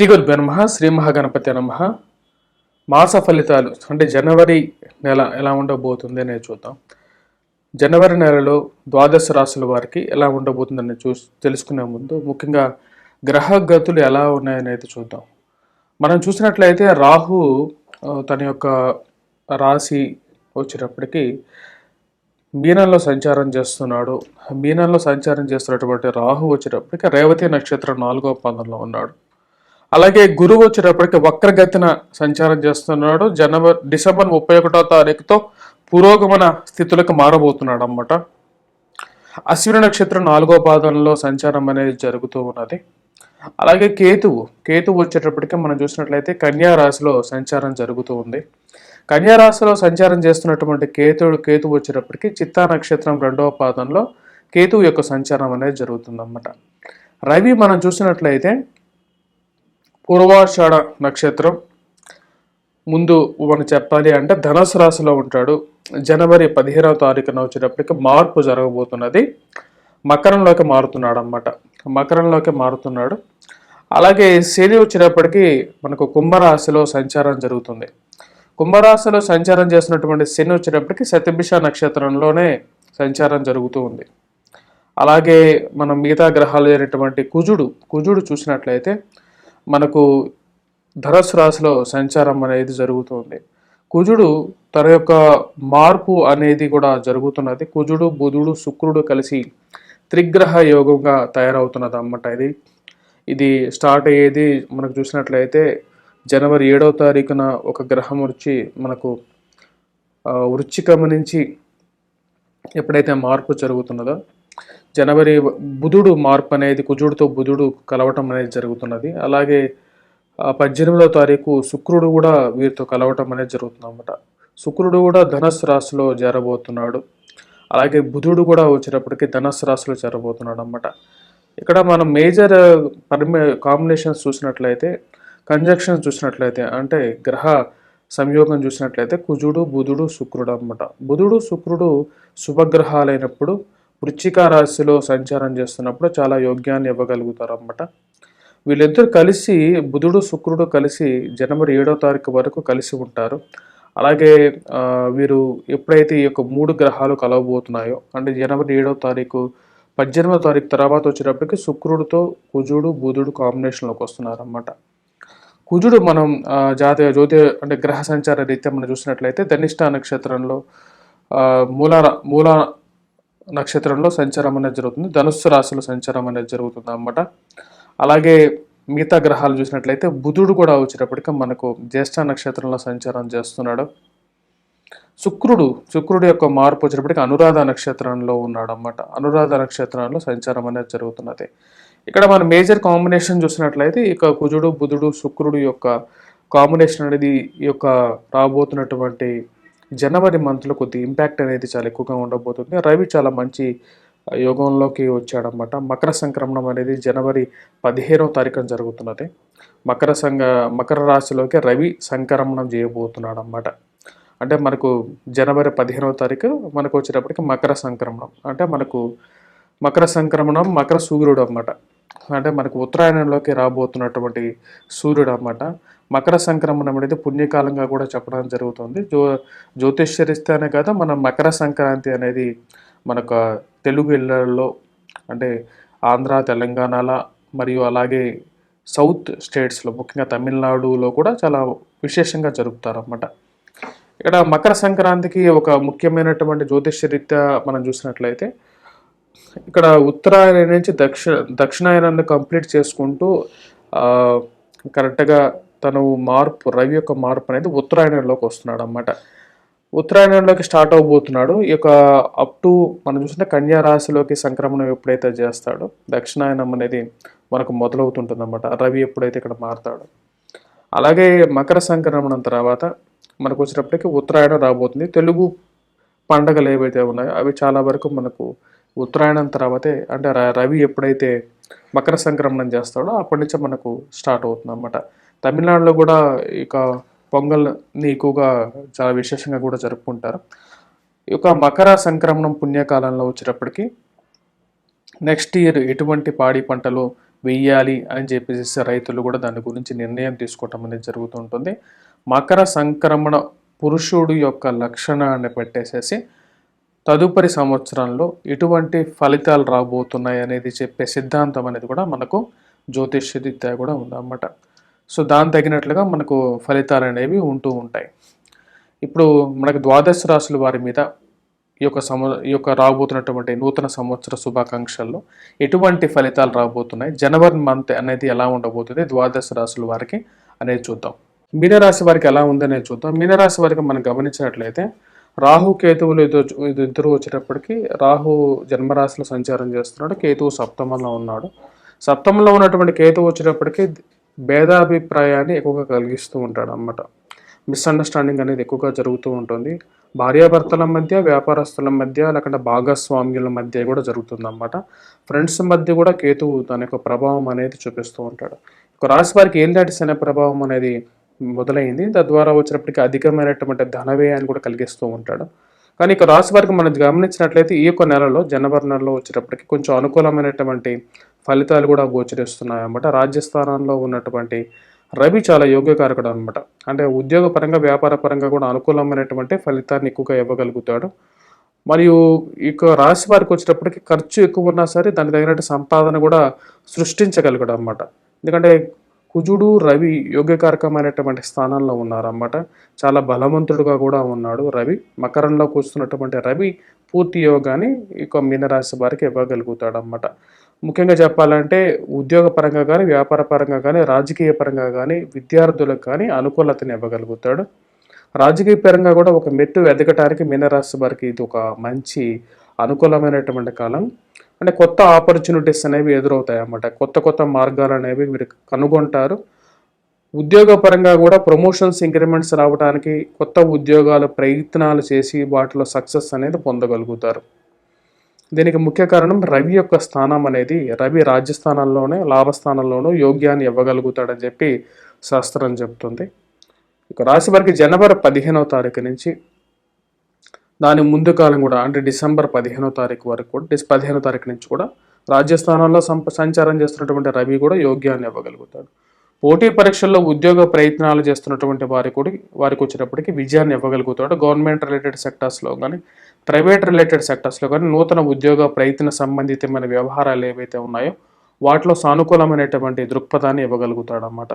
శ్రీ గురు నమ శ్రీ మహాగణపతి నమ. మాస ఫలితాలు అంటే జనవరి నెల ఎలా ఉండబోతుంది అనేది చూద్దాం. జనవరి నెలలో ద్వాదశ రాశుల వారికి ఎలా ఉండబోతుందని చూ తెలుసుకునే ముందు ముఖ్యంగా గ్రహ గతులు ఎలా ఉన్నాయనేది చూద్దాం. మనం చూసినట్లయితే రాహు తన యొక్క రాశి వచ్చేటప్పటికి మీనంలో సంచారం చేస్తున్నాడు. మీనంలో సంచారం చేస్తున్నటువంటి రాహు వచ్చేటప్పటికి రేవతి నక్షత్రం నాలుగో పాదంలో ఉన్నాడు. అలాగే గురువు వచ్చేటప్పటికి వక్రగతిన సంచారం చేస్తున్నాడు. జనవరి డిసెంబర్ ముప్పై ఒకటో తారీఖుతో పురోగమన స్థితులకు మారబోతున్నాడు అనమాట అశ్విని నక్షత్రం నాలుగో పాదంలో సంచారం అనేది జరుగుతూ ఉన్నది. అలాగే కేతువు కేతువు వచ్చేటప్పటికి మనం చూసినట్లయితే కన్యా రాశిలో సంచారం జరుగుతూ ఉంది. కన్యా రాశిలో సంచారం చేస్తున్నటువంటి కేతుడు కేతువు వచ్చేటప్పటికి చిత్తా నక్షత్రం రెండవ పాదంలో కేతువు యొక్క సంచారం అనేది జరుగుతుందన్నమాట. రవి మనం చూసినట్లయితే పూర్వాషాఢ నక్షత్రం. ముందు మనం చెప్పాలి అంటే ధనుసు రాశిలో ఉంటాడు. జనవరి పదిహేనవ తారీఖున వచ్చేటప్పటికి మార్పు జరగబోతున్నది. మకరంలోకి మారుతున్నాడు అనమాట మకరంలోకి మారుతున్నాడు. అలాగే శని వచ్చేటప్పటికి మనకు కుంభరాశిలో సంచారం జరుగుతుంది. కుంభరాశిలో సంచారం చేసినటువంటి శని వచ్చేటప్పటికి శతభిష నక్షత్రంలోనే సంచారం జరుగుతూ ఉంది. అలాగే మనం మిగతా గ్రహాలు అయినటువంటి కుజుడు కుజుడు చూసినట్లయితే మనకు ధనుసు రాశిలో సంచారం అనేది జరుగుతుంది. కుజుడు తన యొక్క మార్పు అనేది కూడా జరుగుతున్నది. కుజుడు బుధుడు శుక్రుడు కలిసి త్రిగ్రహ యోగంగా తయారవుతున్నది అన్నమాట ఇది. ఇది స్టార్ట్ అయ్యేది మనకు చూసినట్లయితే జనవరి ఏడవ తారీఖున ఒక గ్రహం వచ్చి మనకు ఆ, నుంచి ఎప్పుడైతే మార్పు జరుగుతున్నదో జనవరి బుధుడు మార్పు అనేది కుజుడితో బుధుడు కలవటం అనేది జరుగుతున్నది. అలాగే పద్దెనిమిదవ తారీఖు శుక్రుడు కూడా వీరితో కలవటం అనేది జరుగుతుంది అన్నమాట శుక్రుడు కూడా ధనస్సు రాశిలో చేరబోతున్నాడు. అలాగే బుధుడు కూడా వచ్చేటప్పటికి ధనస్సు రాశిలో చేరబోతున్నాడు అన్నమాట ఇక్కడ మనం మేజర్ పర్మి కాంబినేషన్స్ చూసినట్లయితే కంజక్షన్స్ చూసినట్లయితే అంటే గ్రహ సంయోగం చూసినట్లయితే కుజుడు బుధుడు శుక్రుడు అన్నమాట. బుధుడు శుక్రుడు శుభగ్రహాలైనప్పుడు వృచ్చిక రాశిలో సంచారం చేస్తున్నప్పుడు చాలా యోగ్యాన్ని ఇవ్వగలుగుతారు అన్నమాట వీళ్ళిద్దరు కలిసి బుధుడు శుక్రుడు కలిసి జనవరి ఏడో తారీఖు వరకు కలిసి ఉంటారు. అలాగే వీరు ఎప్పుడైతే ఈ యొక్క మూడు గ్రహాలు కలవబోతున్నాయో అంటే జనవరి ఏడో తారీఖు పద్దెనిమిదో తారీఖు తర్వాత వచ్చేటప్పటికి శుక్రుడితో కుజుడు బుధుడు కాంబినేషన్లోకి వస్తున్నారు అన్నమాట కుజుడు మనం జాతీయ జ్యోతి అంటే గ్రహ సంచార రీత్యా మనం చూసినట్లయితే ధనిష్ట నక్షత్రంలో ఆ, మూల మూల నక్షత్రంలో సంచారం అనేది జరుగుతుంది. ధనుస్సు రాశిలో సంచారం అనేది జరుగుతుంది అన్నమాట. అలాగే మిగతా గ్రహాలు చూసినట్లయితే బుధుడు కూడా వచ్చేటప్పటికి మనకు జ్యేష్ఠ నక్షత్రంలో సంచారం చేస్తున్నాడు. శుక్రుడు శుక్రుడు యొక్క మార్పు వచ్చేటప్పటికి అనురాధ నక్షత్రంలో ఉన్నాడు అన్నమాట. అనురాధ నక్షత్రంలో సంచారం అనేది జరుగుతున్నది. ఇక్కడ మన మేజర్ కాంబినేషన్ చూసినట్లయితే ఇక కుజుడు బుధుడు శుక్రుడు యొక్క కాంబినేషన్ అనేది ఈ యొక్క రాబోతున్నటువంటి జనవరి మంత్లో కొద్ది ఇంపాక్ట్ అనేది చాలా ఎక్కువగా ఉండబోతుంది. రవి చాలా మంచి యోగంలోకి వచ్చాడనమాట మకర సంక్రమణం అనేది జనవరి పదిహేనవ తారీఖున జరుగుతున్నది. మకర సంఘ మకర రాశిలోకి రవి సంక్రమణం చేయబోతున్నాడు అనమాట అంటే మనకు జనవరి పదిహేనవ తారీఖు మనకు వచ్చేటప్పటికి మకర సంక్రమణం. అంటే మనకు మకర సంక్రమణం మకర సూర్యుడు అన్నమాట. అంటే మనకు ఉత్తరాయణంలోకి రాబోతున్నటువంటి సూర్యుడు అన్నమాట. మకర సంక్రమణం అనేది పుణ్యకాలంగా కూడా చెప్పడం జరుగుతుంది. జ్యో జ్యోతిష్యరిస్తేనే కదా మన మకర సంక్రాంతి అనేది మనకు తెలుగు ఇళ్ళలో అంటే ఆంధ్ర తెలంగాణలో మరియు అలాగే సౌత్ స్టేట్స్లో ముఖ్యంగా తమిళనాడులో కూడా చాలా విశేషంగా జరుపుతారన్నమాట. ఇక్కడ మకర సంక్రాంతికి ఒక ముఖ్యమైనటువంటి జ్యోతిష్యరీత్యా మనం చూసినట్లయితే ఇక్కడ ఉత్తరాయణ నుంచి దక్షిణ దక్షిణాయనాన్ని కంప్లీట్ చేసుకుంటూ కరెక్ట్గా తను మార్పు రవి యొక్క మార్పు అనేది ఉత్తరాయణంలోకి వస్తున్నాడు అన్నమాట ఉత్తరాయణంలోకి స్టార్ట్ అవబోతున్నాడు. ఈ యొక్క అప్ టు మనం చూసిన కన్యా రాశిలోకి సంక్రమణం ఎప్పుడైతే చేస్తాడో దక్షిణాయనం అనేది మనకు మొదలవుతుంటుంది అనమాట రవి ఎప్పుడైతే ఇక్కడ మారుతాడో. అలాగే మకర సంక్రమణం తర్వాత మనకు వచ్చినప్పటికీ ఉత్తరాయణం రాబోతుంది. తెలుగు పండగలు ఏవైతే ఉన్నాయో అవి చాలా వరకు మనకు ఉత్తరాయణం తర్వాతే అంటే రవి ఎప్పుడైతే మకర సంక్రమణం చేస్తాడో అప్పటి నుంచే మనకు స్టార్ట్ అవుతుంది అనమాట తమిళనాడులో కూడా ఇక పొంగల్ని ఎక్కువగా చాలా విశేషంగా కూడా జరుపుకుంటారు. ఈ యొక్క మకర సంక్రమణం పుణ్యకాలంలో వచ్చేటప్పటికి నెక్స్ట్ ఇయర్ ఎటువంటి పాడి పంటలు వెయ్యాలి అని చెప్పేసి రైతులు కూడా దాని గురించి నిర్ణయం తీసుకోవటం అనేది జరుగుతుంటుంది మకర సంక్రమణ పురుషుడు యొక్క లక్షణాన్ని పెట్టేసేసి తదుపరి సంవత్సరంలో ఎటువంటి ఫలితాలు రాబోతున్నాయి అనేది చెప్పే సిద్ధాంతం అనేది కూడా మనకు జ్యోతిష్య రీత్యా కూడా ఉందన్నమాట. సో దాని తగినట్లుగా మనకు ఫలితాలు అనేవి ఉంటూ ఉంటాయి. ఇప్పుడు మనకు ద్వాదశ రాశుల వారి మీద ఈ యొక్క సమ ఈ యొక్క రాబోతున్నటువంటి నూతన సంవత్సర శుభాకాంక్షల్లో ఎటువంటి ఫలితాలు రాబోతున్నాయి? జనవరి మంత్ అనేది ఎలా ఉండబోతుంది? ద్వాదశ రాశుల వారికి అనేది చూద్దాం. మీనరాశి వారికి ఎలా ఉందనేది చూద్దాం. మీనరాశి వారికి మనం గమనించినట్లయితే రాహు కేతువులు ఇద్దరు ఇద్దరు వచ్చేటప్పటికి రాహు జన్మరాశిలో సంచారం చేస్తున్నాడు. కేతువు సప్తమంలో ఉన్నాడు. సప్తమంలో ఉన్నటువంటి కేతువు వచ్చేటప్పటికి భేదాభిప్రాయాన్ని ఎక్కువగా కలిగిస్తూ ఉంటాడు అన్నమాట మిస్అండర్స్టాండింగ్ అనేది ఎక్కువగా జరుగుతూ ఉంటుంది. భార్యాభర్తల మధ్య వ్యాపారస్తుల మధ్య లేకుంటే భాగస్వామ్యుల మధ్య కూడా జరుగుతుంది అన్నమాట ఫ్రెండ్స్ మధ్య కూడా కేతువు తన యొక్క ప్రభావం అనేది చూపిస్తూ ఉంటాడు. ఒక రాశి వారికి ఏంటంటే శని ప్రభావం అనేది మొదలైంది. తద్వారా వచ్చినప్పటికీ అధికమైనటువంటి ధన వ్యయాన్ని కూడా కలిగిస్తూ ఉంటాడు. కానీ ఇక రాశి వారికి మనం గమనించినట్లయితే ఈ యొక్క నెలలో జనవరి నెలలో వచ్చేటప్పటికి కొంచెం అనుకూలమైనటువంటి ఫలితాలు కూడా గోచరిస్తున్నాయి అన్నమాట. రాజ్యస్థానంలో ఉన్నటువంటి రవి చాలా యోగ్యకారకుడు అనమాట అంటే ఉద్యోగ పరంగా వ్యాపార పరంగా కూడా అనుకూలమైనటువంటి ఫలితాన్ని ఎక్కువగా ఇవ్వగలుగుతాడు. మరియు ఇక రాశి వారికి వచ్చేటప్పటికి ఖర్చు ఎక్కువ ఉన్నా సరే దానికి తగినట్టు సంపాదన కూడా సృష్టించగలుగుడు అనమాట ఎందుకంటే కుజుడు రవి యోగ్యకారకమైనటువంటి స్థానంలో ఉన్నారన్నమాట. చాలా బలవంతుడుగా కూడా ఉన్నాడు రవి. మకరంలో కూర్చున్నటువంటి రవి పూర్తి యోగాన్ని ఇక మీనరాశి వారికి ఇవ్వగలుగుతాడు అన్నమాట. ముఖ్యంగా చెప్పాలంటే ఉద్యోగ పరంగా కానీ వ్యాపార పరంగా కానీ రాజకీయ పరంగా కానీ విద్యార్థులకు కానీ అనుకూలతని ఇవ్వగలుగుతాడు. రాజకీయ పరంగా కూడా ఒక మెట్టు ఎదగటానికి మీనరాశి వారికి ఇది ఒక మంచి అనుకూలమైనటువంటి కాలం. అంటే కొత్త ఆపర్చునిటీస్ అనేవి ఎదురవుతాయి అన్నమాట. కొత్త కొత్త మార్గాలు అనేవి మీరు కనుగొంటారు. ఉద్యోగ పరంగా కూడా ప్రమోషన్స్ ఇంక్రిమెంట్స్ రావడానికి కొత్త ఉద్యోగాల ప్రయత్నాలు చేసి వాటిలో సక్సెస్ అనేది పొందగలుగుతారు. దీనికి ముఖ్య కారణం రవి యొక్క స్థానం అనేది రవి రాజ్యస్థానంలోనే లాభస్థానంలోనూ యోగ్యాన్ని ఇవ్వగలుగుతాడని చెప్పి శాస్త్రం చెప్తుంది ఇక రాశి వారికి జనవరి పదిహేనవ తారీఖు నుంచి దాని ముందు కాలం కూడా అంటే డిసెంబర్ పదిహేనో తారీఖు వరకు కూడా డిస్ పదిహేనో తారీఖు నుంచి కూడా రాజ్యస్థానంలో సంప సంచారం చేస్తున్నటువంటి రవి కూడా యోగ్యాన్ని ఇవ్వగలుగుతాడు. పోటీ పరీక్షల్లో ఉద్యోగ ప్రయత్నాలు చేస్తున్నటువంటి వారి కూడా వారికి వచ్చేటప్పటికి విజయాన్ని ఇవ్వగలుగుతాడు. గవర్నమెంట్ రిలేటెడ్ సెక్టర్స్లో కానీ ప్రైవేట్ రిలేటెడ్ సెక్టర్స్లో కానీ నూతన ఉద్యోగ ప్రయత్న సంబంధితమైన వ్యవహారాలు ఏవైతే ఉన్నాయో వాటిలో సానుకూలమైనటువంటి దృక్పథాన్ని ఇవ్వగలుగుతాడనమాట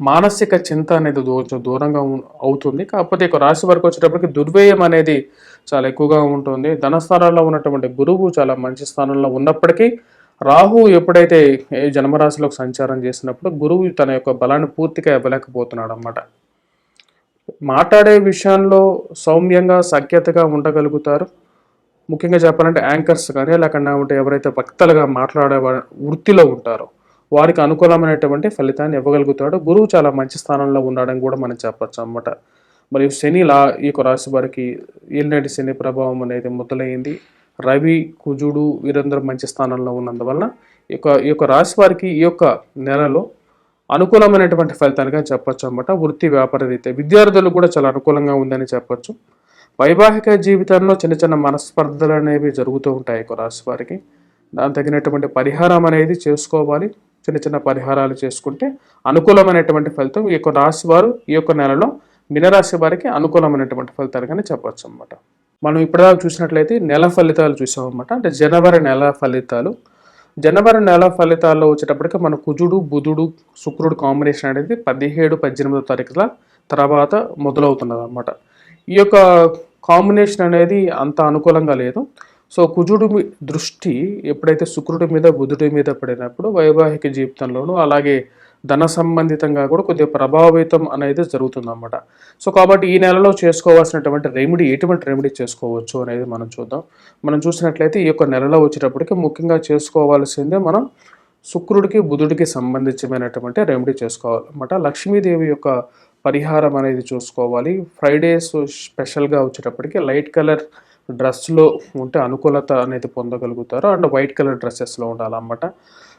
మానసిక చింత అనేది కొంచెం దూరంగా అవుతుంది. కాకపోతే ఇక రాశి వరకు వచ్చేటప్పటికి దుర్వ్యయం అనేది చాలా ఎక్కువగా ఉంటుంది. ధనస్థానంలో ఉన్నటువంటి గురువు చాలా మంచి స్థానంలో ఉన్నప్పటికీ రాహు ఎప్పుడైతే ఏ జన్మరాశిలోకి సంచారం చేసినప్పుడు గురువు తన యొక్క బలాన్ని పూర్తిగా ఇవ్వలేకపోతున్నాడు అన్నమాట మాట్లాడే విషయంలో సౌమ్యంగా సఖ్యతగా ఉండగలుగుతారు. ముఖ్యంగా చెప్పాలంటే యాంకర్స్ కానీ లేకుండా ఉంటే ఎవరైతే వక్తలుగా మాట్లాడే వృత్తిలో ఉంటారో వారికి అనుకూలమైనటువంటి ఫలితాన్ని ఇవ్వగలుగుతాడు. గురువు చాలా మంచి స్థానంలో ఉన్నాడని కూడా మనం చెప్పచ్చు అన్నమాట. మరియు శని లా ఈ యొక్క రాశి వారికి ఏలినటి శని ప్రభావం అనేది మొదలైంది. రవి కుజుడు వీరందరూ మంచి స్థానంలో ఉన్నందువల్ల ఈ యొక్క ఈ యొక్క రాశి వారికి ఈ యొక్క నెలలో అనుకూలమైనటువంటి ఫలితాలుగా చెప్పొచ్చు అన్నమాట. వృత్తి వ్యాపార రీత్యా విద్యార్థులు కూడా చాలా అనుకూలంగా ఉందని చెప్పొచ్చు. వైవాహిక జీవితంలో చిన్న చిన్న మనస్పర్ధలు అనేవి జరుగుతూ ఉంటాయి రాశి వారికి. దానికి తగినటువంటి పరిహారం అనేది చేసుకోవాలి. చిన్న చిన్న పరిహారాలు చేసుకుంటే అనుకూలమైనటువంటి ఫలితం ఈ యొక్క రాశి వారు ఈ యొక్క నెలలో మినరాశి వారికి అనుకూలమైనటువంటి ఫలితాలుగానే చెప్పొచ్చు అన్నమాట. మనం ఇప్పటిదాకా చూసినట్లయితే నెల ఫలితాలు చూసామన్నమాట అంటే జనవరి నెల ఫలితాలు. జనవరి నెల ఫలితాల్లో వచ్చేటప్పటికి మన కుజుడు బుధుడు శుక్రుడు కాంబినేషన్ అనేది పదిహేడు పద్దెనిమిదో తారీఖుల తర్వాత మొదలవుతున్నది అన్నమాట ఈ యొక్క కాంబినేషన్ అనేది అంత అనుకూలంగా లేదు. సో కుజుడు దృష్టి ఎప్పుడైతే శుక్రుడి మీద బుధుడి మీద పడినప్పుడు వైవాహిక జీవితంలోనూ అలాగే ధన సంబంధితంగా కూడా కొద్దిగా ప్రభావితం అనేది జరుగుతుందన్నమాట. సో కాబట్టి ఈ నెలలో చేసుకోవాల్సినటువంటి రెమెడీ ఎటువంటి రెమెడీ చేసుకోవచ్చు అనేది మనం చూద్దాం. మనం చూసినట్లయితే ఈ యొక్క నెలలో వచ్చేటప్పటికి ముఖ్యంగా చేసుకోవాల్సిందే మనం శుక్రుడికి బుధుడికి సంబంధించినటువంటి రెమెడీ చేసుకోవాలన్నమాట. లక్ష్మీదేవి యొక్క పరిహారం అనేది చూసుకోవాలి. ఫ్రైడేస్ స్పెషల్గా వచ్చేటప్పటికి లైట్ కలర్ డ్రెస్లో ఉంటే అనుకూలత అనేది పొందగలుగుతారు. అండ్ వైట్ కలర్ డ్రెస్సెస్లో ఉండాలన్నమాట.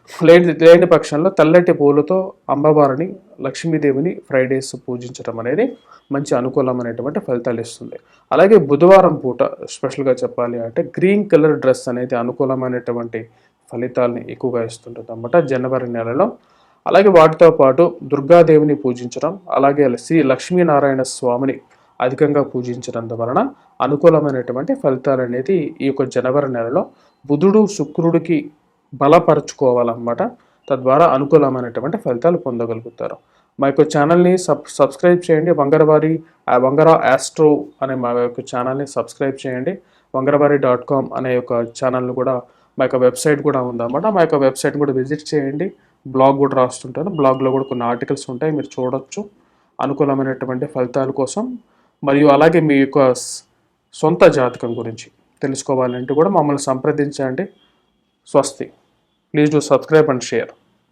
లేని లేని పక్షంలో తెల్లటి పూలతో అమ్మవారిని లక్ష్మీదేవిని ఫ్రైడేస్ పూజించడం అనేది మంచి అనుకూలమైనటువంటి ఫలితాలు ఇస్తుంది. అలాగే బుధవారం పూట స్పెషల్గా చెప్పాలి అంటే గ్రీన్ కలర్ డ్రెస్ అనేది అనుకూలమైనటువంటి ఫలితాలని ఎక్కువగా ఇస్తుంటుంది అన్నమాట జనవరి నెలలో. అలాగే వాటితో పాటు దుర్గాదేవిని పూజించడం అలాగే శ్రీ లక్ష్మీనారాయణ స్వామిని అధికంగా పూజించడం వలన అనుకూలమైనటువంటి ఫలితాలు అనేది ఈ యొక్క జనవరి నెలలో బుధుడు శుక్రుడికి బలపరుచుకోవాలన్నమాట. తద్వారా అనుకూలమైనటువంటి ఫలితాలు పొందగలుగుతారు. మా యొక్క ఛానల్ని సబ్ సబ్స్క్రైబ్ చేయండి. వంగరవారి ఆ వంగర ఆస్ట్రో అనే మా యొక్క ఛానల్ని సబ్స్క్రైబ్ చేయండి. వంగరవారి డాట్ కామ్ అనే యొక్క ఛానల్ని కూడా మా యొక్క వెబ్సైట్ కూడా ఉందన్నమాట. మా యొక్క వెబ్సైట్ కూడా విజిట్ చేయండి. బ్లాగ్ కూడా రాస్తుంటాను. బ్లాగ్లో కూడా కొన్ని ఆర్టికల్స్ ఉంటాయి. మీరు చూడొచ్చు. అనుకూలమైనటువంటి ఫలితాల కోసం. మరియు అలాగే మీ యొక్క సొంత జాతకం గురించి తెలుసుకోవాలంటే కూడా మమ్మల్ని సంప్రదించండి. స్వస్తి. Please do subscribe and share